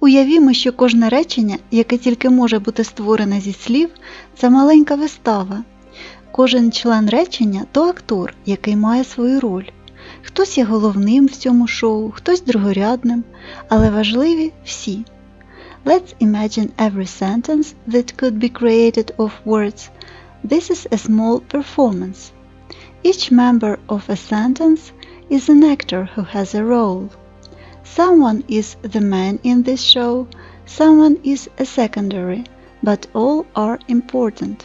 Уявімо, що кожне речення, яке тільки може бути створене зі слів, це маленька вистава. Кожен член речення то актор, який має свою роль. Хтось є головним в цьому шоу, хтось другорядним, але важливі всі. Let's imagine every sentence that could be created of words. This is a small performance. Each member of a sentence is an actor who has a role. Someone is the man in this show, someone is a secondary, but all are important.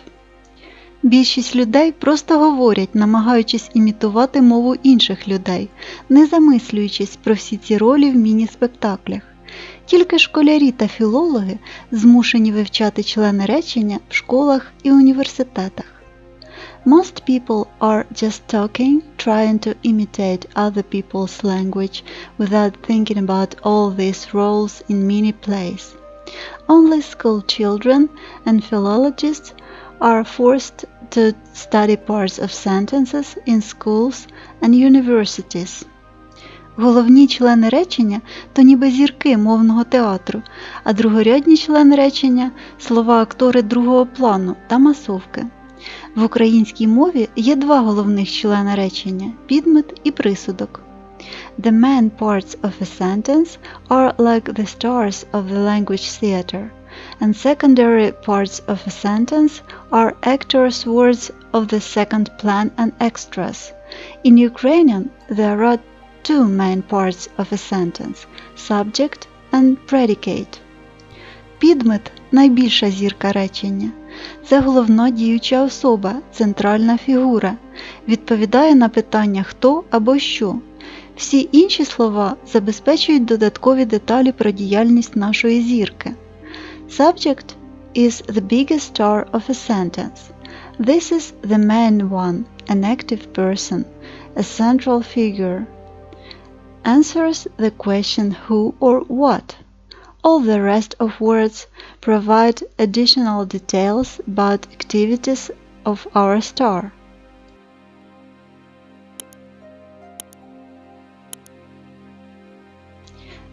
Більшість людей просто говорять, намагаючись імітувати мову інших людей, не замислюючись про всі ці ролі в міні-спектаклях. Тільки школярі та філологи змушені вивчати члени речення в школах і університетах. Most people are just talking, trying to imitate other people's language without thinking about all these roles in many plays. Only school children and philologists are forced to study parts of sentences in schools and universities. Головні члени речення то ніби зірки мовного театру, а другорядні члени речення слова актори другого плану та масовки. В українській мові є два головних члени речення підмет і присудок. The main parts of a sentence are like the stars of the language theater, and secondary parts of a sentence are actors' words of the second plan and extras. In Ukrainian, there are two main parts of a sentence subject and predicate. Підмет найбільша зірка речення. Це головна діюча особа, центральна фігура, відповідає на питання хто або що. Всі інші слова забезпечують додаткові деталі про діяльність нашої зірки. Subject is the biggest star of a sentence. This is the main one, an active person, a central figure. Answers the question who or what. All the rest of words provide additional details about activities of our star.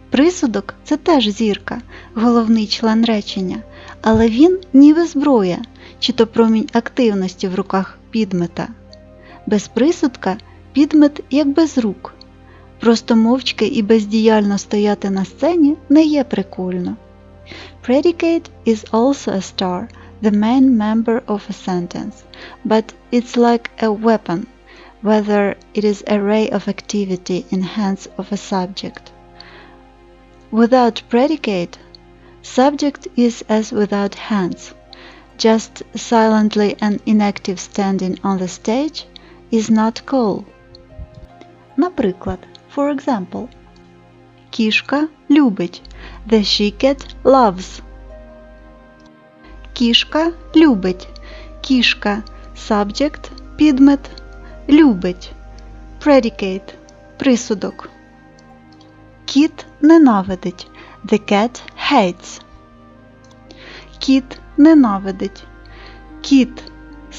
Присудок це теж зірка, головний член речення, але він ніби зброя, чи то промінь активності в руках підмета. Без присудка підмет як без рук. Просто мовчки і бездіяльно стояти на сцені не є прикольно. Predicate is also a star, the main member of a sentence, but it's like a weapon, whether it is a ray of activity in hands of a subject. Without predicate, subject is as without hands, just silently and inactive standing on the stage is not cool. Наприклад, for example, кішка любить. The she-cat loves. Кішка любить. Кішка subject, підмет, любить. Predicate присудок. Кіт ненавидить. The cat hates. Кіт ненавидить. Кіт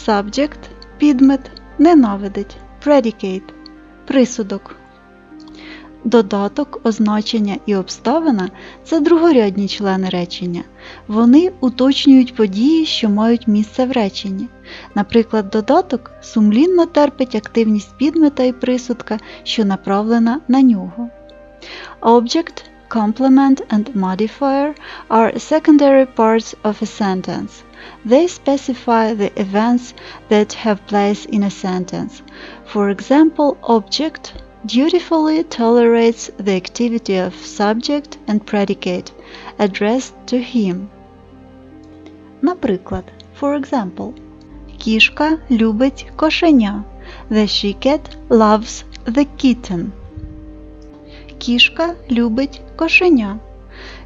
subject, підмет, ненавидить. Predicate присудок. Додаток, означення і обставина це другорядні члени речення. Вони уточнюють події, що мають місце в реченні. Наприклад, додаток сумлінно терпить активність підмета і присудка, що направлена на нього. Object, complement and modifier are secondary parts of a sentence. They specify the events that have place in a sentence. For example, object dutifully tolerates the activity of subject and predicate addressed to him. Наприклад, for example, кішка любить кошеня. The she-cat loves the kitten. Кішка любить кошеня.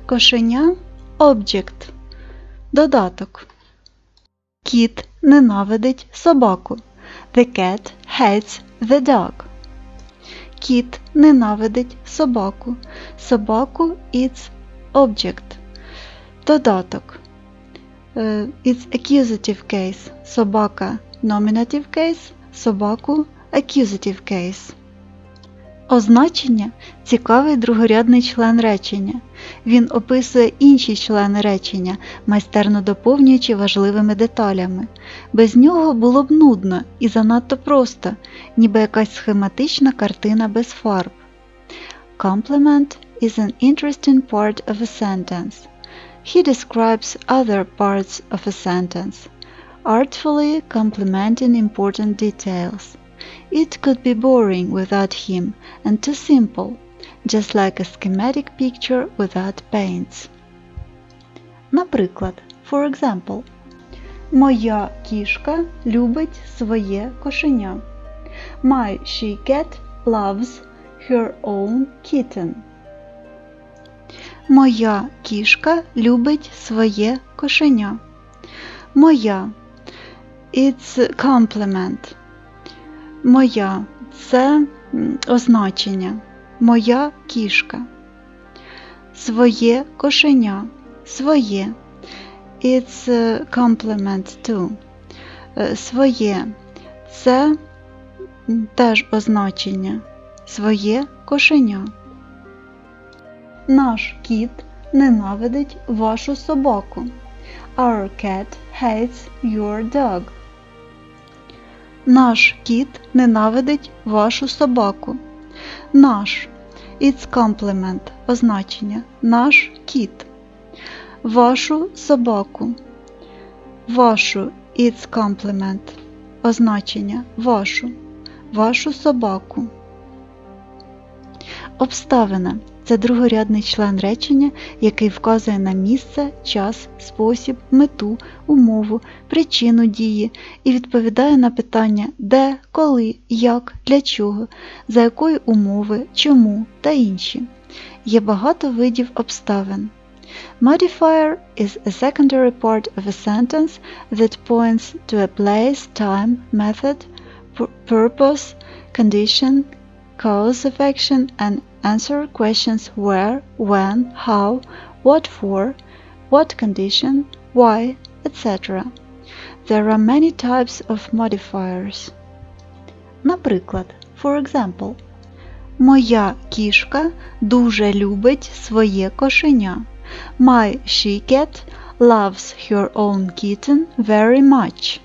Кошеня object. Додаток. Кіт ненавидить собаку. The cat hates the dog. Кіт ненавидить собаку. Собаку it's object. Додаток. Е, It's accusative case. Собака nominative case. Собаку accusative case. Означення цікавий другорядний член речення. Він описує інші члени речення, майстерно доповнюючи важливими деталями. Без нього було б нудно і занадто просто, ніби якась схематична картина без фарб. Complement is an interesting part of a sentence. He describes other parts of a sentence, artfully complementing important details. It could be boring without him and too simple, just like a schematic picture without paints. Наприклад, for example, Моя кішка любить своє кошеня. My she cat loves her own kitten. Моя кішка любить своє кошеня. Моя It's complement. Моя це означення. Моя кішка. Своє кошеня. Своє. It's a complement to. Е, Своє. Це теж означення. Своє кошеня. Наш кіт ненавидить вашу собаку. Our cat hates your dog. Наш кіт ненавидить вашу собаку. Наш It's compliment означення. Наш кіт. Вашу собаку. Вашу It's compliment означення. Вашу. Вашу собаку. Обставина це другорядний член речення, який вказує на місце, час, спосіб, мету, умову, причину дії і відповідає на питання де, коли, як, для чого, за якої умови, чому та інші. Є багато видів обставин. Modifier is a secondary part of a sentence that points to a place, time, method, purpose, condition, cause of action and answer questions where, when, how, what for, what condition, why, etc. There are many types of modifiers. Наприклад, for example, Моя кішка дуже любить своє кошеня. My she cat loves her own kitten very much.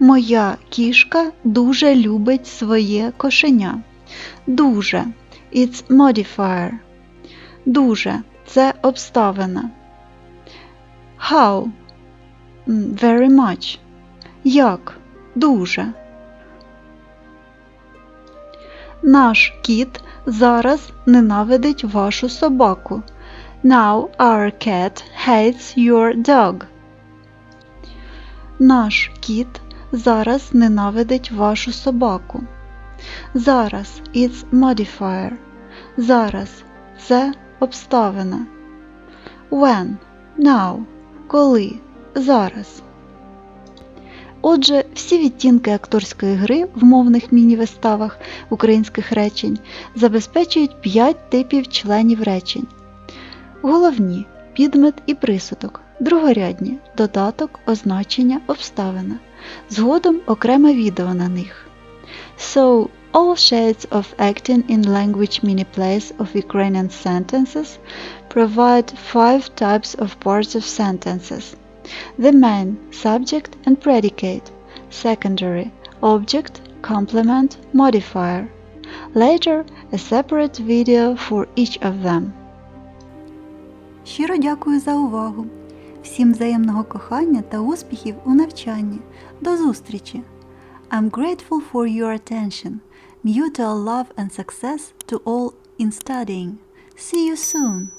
Моя кішка дуже любить своє кошеня. Дуже. It's modifier. Дуже. Це обставина. How? Very much. Як? Дуже. Наш кіт зараз ненавидить вашу собаку. Now our cat hates your dog. Наш кіт зараз ненавидить вашу собаку. Зараз it's modifier. Зараз це обставина. When now. Коли зараз. Отже, всі відтінки акторської гри в мовних міні-виставах українських речень забезпечують 5 типів членів речень. Головні підмет і присудок, другорядні додаток, означення, обставина. Згодом окреме відео на них. So, all shades of acting in language mini plays of Ukrainian sentences provide five types of parts of sentences. The main, subject and predicate, secondary, object, complement, modifier. Later, a separate video for each of them. Щиро дякую за увагу. Всім взаємного кохання та успіхів у навчанні. До зустрічі! I'm grateful for your attention. Mutual love and success to all in studying. See you soon!